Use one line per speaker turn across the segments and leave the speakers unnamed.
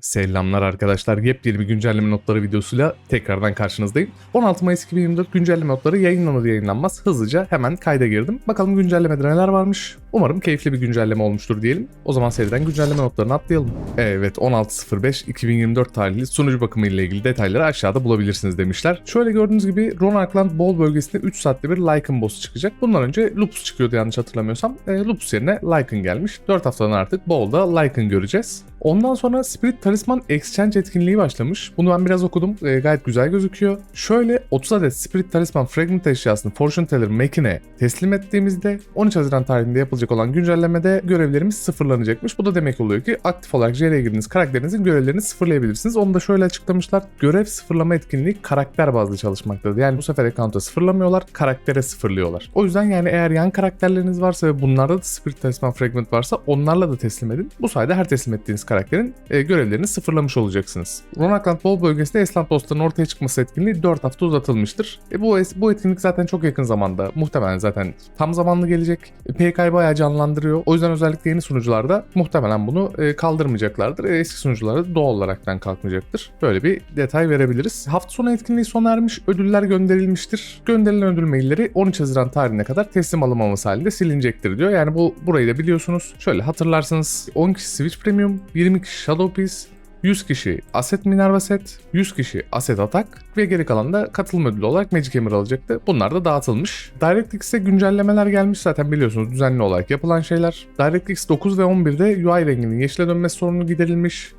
Selamlar arkadaşlar. Yepyeni bir güncelleme notları videosuyla tekrardan karşınızdayım. 16 Mayıs 2024 güncelleme notları yayınlanır yayınlanmaz hızlıca hemen kayda girdim. Bakalım güncellemede neler varmış. Umarım keyifli bir güncelleme olmuştur diyelim. O zaman seriden güncelleme notlarını atlayalım. Evet 16.05.2024 tarihli sunucu bakımı ile ilgili detayları aşağıda bulabilirsiniz demişler. Şöyle gördüğünüz gibi Ronarkland Ball bölgesinde 3 saatte bir Lycan boss'u çıkacak. Bundan önce Lupus çıkıyordu yanlış hatırlamıyorsam. E, Lupus yerine Lycan gelmiş. 4 haftadan artık Ball'da Lycan göreceğiz. Ondan sonra Spirit Talisman Exchange etkinliği başlamış. Bunu ben biraz okudum. E, gayet güzel gözüküyor. Şöyle 30 adet Spirit Talisman Fragment eşyasını Fortune Teller Makine'e teslim ettiğimizde 13 Haziran tarihinde yapılacak olan güncellemede görevlerimiz sıfırlanacakmış. Bu da demek oluyor ki aktif olarak JR'ye girdiğiniz karakterinizin görevlerini sıfırlayabilirsiniz. Onu da şöyle açıklamışlar. Görev sıfırlama etkinliği karakter bazlı çalışmaktadır. Yani bu sefer account'a sıfırlamıyorlar, karaktere sıfırlıyorlar. O yüzden yani eğer yan karakterleriniz varsa ve bunlarda da Spirit Talisman Fragment varsa onlarla da teslim edin. Bu sayede her teslim ettiğiniz karakterin e, görevlerini sıfırlamış olacaksınız. Ronakland Ball bölgesinde Esland dostlarının ortaya çıkması etkinliği 4 hafta uzatılmıştır. E, bu, bu etkinlik zaten çok yakın zamanda. Muhtemelen zaten tam zamanlı gelecek. E, PK'yı bayağı canlandırıyor. O yüzden özellikle yeni sunucularda muhtemelen bunu e, kaldırmayacaklardır. E, eski sunucularda doğal olaraktan kalkmayacaktır. Böyle bir detay verebiliriz. Hafta sonu etkinliği sona ermiş. Ödüller gönderilmiştir. Gönderilen ödül mailleri 13 Haziran tarihine kadar teslim alınmaması halinde silinecektir diyor. Yani bu burayı da biliyorsunuz. Şöyle hatırlarsınız 10 kişi Switch Premium, 20 kişi Shadow Piece, 100 kişi Asset Minerva Set, 100 kişi Asset Attack ve geri kalan da katılım ödülü olarak Magic Hammer alacaktı. Bunlar da dağıtılmış. DirectX'e güncellemeler gelmiş zaten biliyorsunuz düzenli olarak yapılan şeyler. DirectX 9 ve 11'de UI renginin yeşile dönmesi sorunu giderilmiş.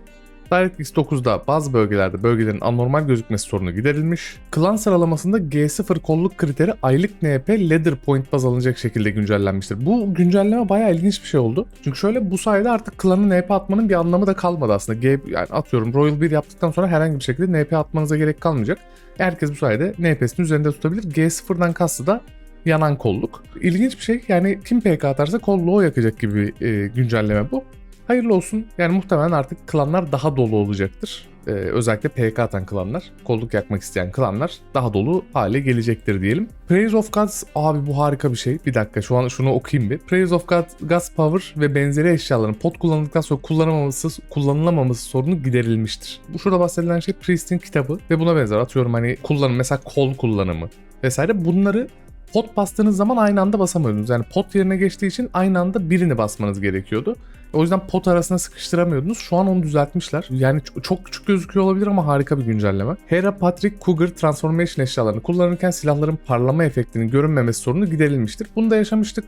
DirectX 9'da bazı bölgelerde bölgelerin anormal gözükmesi sorunu giderilmiş. Klan sıralamasında G0 kolluk kriteri aylık NP ladder point baz alınacak şekilde güncellenmiştir. Bu güncelleme bayağı ilginç bir şey oldu. Çünkü şöyle bu sayede artık klanı NP atmanın bir anlamı da kalmadı aslında. G, yani atıyorum Royal 1 yaptıktan sonra herhangi bir şekilde NP atmanıza gerek kalmayacak. Herkes bu sayede NP'sini üzerinde tutabilir. G0'dan kastı da yanan kolluk. İlginç bir şey yani kim PK atarsa kolluğu yakacak gibi bir e, güncelleme bu. Hayırlı olsun. Yani muhtemelen artık klanlar daha dolu olacaktır. Ee, özellikle PK atan klanlar, kolluk yakmak isteyen klanlar daha dolu hale gelecektir diyelim. Praise of Gods, abi bu harika bir şey. Bir dakika şu an şunu okuyayım bir. Praise of God, Gods Power ve benzeri eşyaların pot kullanıldıktan sonra kullanılamaması, kullanılamaması sorunu giderilmiştir. Bu şurada bahsedilen şey Priest'in kitabı ve buna benzer atıyorum hani kullanım mesela kol kullanımı vesaire bunları pot bastığınız zaman aynı anda basamıyordunuz. Yani pot yerine geçtiği için aynı anda birini basmanız gerekiyordu. O yüzden pot arasına sıkıştıramıyordunuz. Şu an onu düzeltmişler. Yani çok küçük gözüküyor olabilir ama harika bir güncelleme. Hera Patrick Cougar Transformation eşyalarını kullanırken silahların parlama efektinin görünmemesi sorunu giderilmiştir. Bunu da yaşamıştık.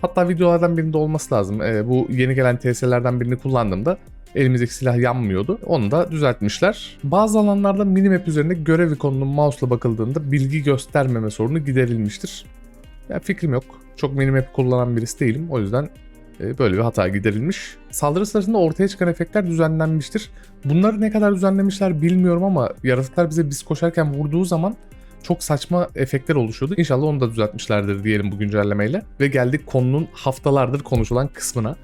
Hatta videolardan birinde olması lazım. Ee, bu yeni gelen TS'lerden birini kullandığımda elimizdeki silah yanmıyordu. Onu da düzeltmişler. Bazı alanlarda minimap üzerinde görev ikonunun mouse'la bakıldığında bilgi göstermeme sorunu giderilmiştir. Ya fikrim yok. Çok minimap kullanan birisi değilim. O yüzden e, böyle bir hata giderilmiş. Saldırı sırasında ortaya çıkan efektler düzenlenmiştir. Bunları ne kadar düzenlemişler bilmiyorum ama yaratıklar bize biz koşarken vurduğu zaman çok saçma efektler oluşuyordu. İnşallah onu da düzeltmişlerdir diyelim bu güncellemeyle. Ve geldik konunun haftalardır konuşulan kısmına.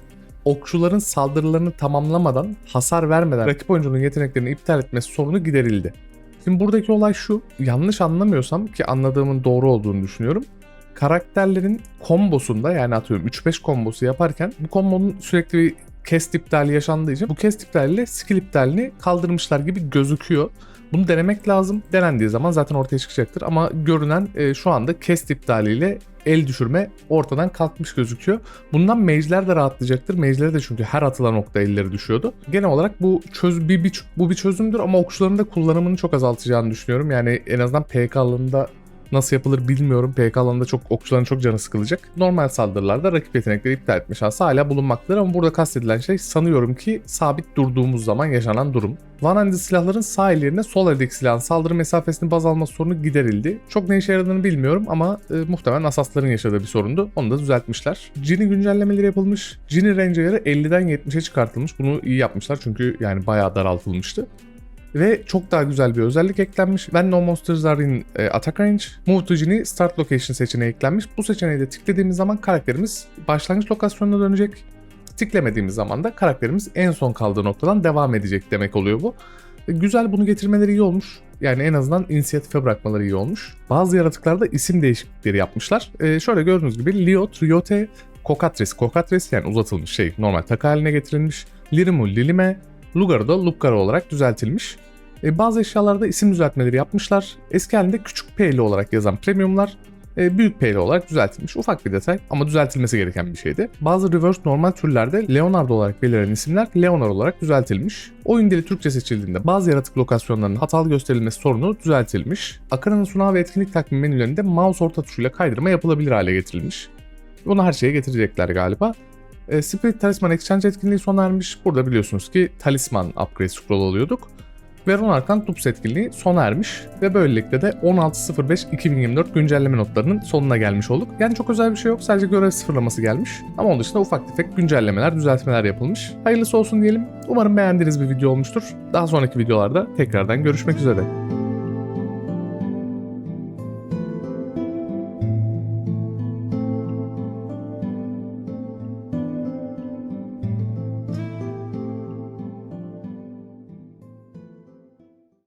Okçuların saldırılarını tamamlamadan, hasar vermeden rakip oyuncunun yeteneklerini iptal etmesi sorunu giderildi. Şimdi buradaki olay şu, yanlış anlamıyorsam ki anladığımın doğru olduğunu düşünüyorum karakterlerin kombosunda yani atıyorum 3-5 kombosu yaparken bu kombonun sürekli bir cast iptali yaşandığı için bu cast iptaliyle skill iptalini kaldırmışlar gibi gözüküyor. Bunu denemek lazım. Denendiği zaman zaten ortaya çıkacaktır ama görünen e, şu anda cast iptaliyle el düşürme ortadan kalkmış gözüküyor. Bundan mage'ler de rahatlayacaktır. Mage'lere de çünkü her atılan nokta elleri düşüyordu. Genel olarak bu çöz bir, bir bu bir çözümdür ama okçuların da kullanımını çok azaltacağını düşünüyorum. Yani en azından PK alanında Nasıl yapılır bilmiyorum. PK alanında çok okçuların çok canı sıkılacak. Normal saldırılarda rakip yetenekleri iptal etme şansı hala bulunmaktadır ama burada kastedilen şey sanıyorum ki sabit durduğumuz zaman yaşanan durum. One silahların sağ el yerine sol eldeki silahın saldırı mesafesini baz alma sorunu giderildi. Çok ne işe yaradığını bilmiyorum ama e, muhtemelen asasların yaşadığı bir sorundu. Onu da düzeltmişler. Cini güncellemeleri yapılmış. Cini range'leri 50'den 70'e çıkartılmış. Bunu iyi yapmışlar çünkü yani bayağı daraltılmıştı. Ve çok daha güzel bir özellik eklenmiş. When no monsters are in e, attack range, move to genie start location seçeneği eklenmiş. Bu seçeneği de tıkladığımız zaman karakterimiz başlangıç lokasyonuna dönecek. Tıklamediğimiz zaman da karakterimiz en son kaldığı noktadan devam edecek demek oluyor bu. E, Güzel bunu getirmeleri iyi olmuş. Yani en azından inisiyatife bırakmaları iyi olmuş. Bazı yaratıklarda isim değişiklikleri yapmışlar. E, şöyle gördüğünüz gibi Leo, Triote, Kokatris, Kokatris yani uzatılmış şey normal takı haline getirilmiş. Lirimu, Lilime, Lugar'ı da Lupgar olarak düzeltilmiş. E, bazı eşyalarda isim düzeltmeleri yapmışlar. Eski halinde küçük P'li olarak yazan premiumlar e, büyük P'li olarak düzeltilmiş. Ufak bir detay ama düzeltilmesi gereken bir şeydi. Bazı reverse normal türlerde Leonardo olarak belirlenen isimler Leonard olarak düzeltilmiş. Oyun dili Türkçe seçildiğinde bazı yaratık lokasyonlarının hatalı gösterilmesi sorunu düzeltilmiş. Akaranın sunağı ve etkinlik takvim menülerinde mouse orta tuşuyla kaydırma yapılabilir hale getirilmiş. Bunu her şeye getirecekler galiba. E, Spirit Talisman Exchange etkinliği sona ermiş. Burada biliyorsunuz ki talisman upgrade scroll alıyorduk. Veron Arkan Tups etkinliği sona ermiş ve böylelikle de 16.05.2024 güncelleme notlarının sonuna gelmiş olduk. Yani çok özel bir şey yok sadece görev sıfırlaması gelmiş ama onun dışında ufak tefek güncellemeler, düzeltmeler yapılmış. Hayırlısı olsun diyelim. Umarım beğendiğiniz bir video olmuştur. Daha sonraki videolarda tekrardan görüşmek üzere.